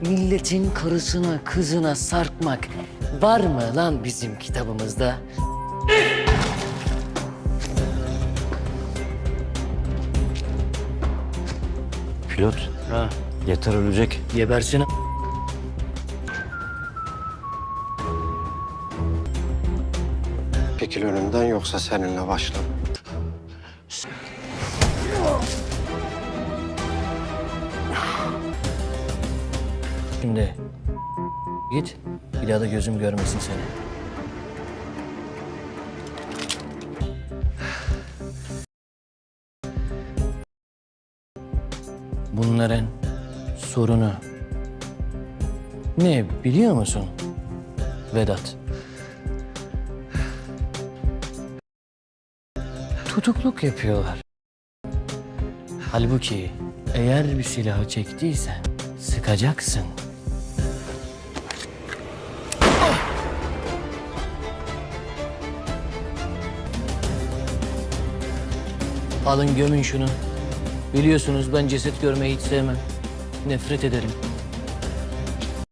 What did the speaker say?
Milletin karısına, kızına sarkmak var mı lan bizim kitabımızda? Pilot Ha, yeter ölecek. gebersin. Pekil önümden yoksa seninle başla. Şimdi git, bir daha da gözüm görmesin seni. Bunların sorunu ne biliyor musun Vedat? Tutukluk yapıyorlar. Halbuki eğer bir silahı çektiysen sıkacaksın. Alın gömün şunu. Biliyorsunuz ben ceset görmeyi hiç sevmem. Nefret ederim.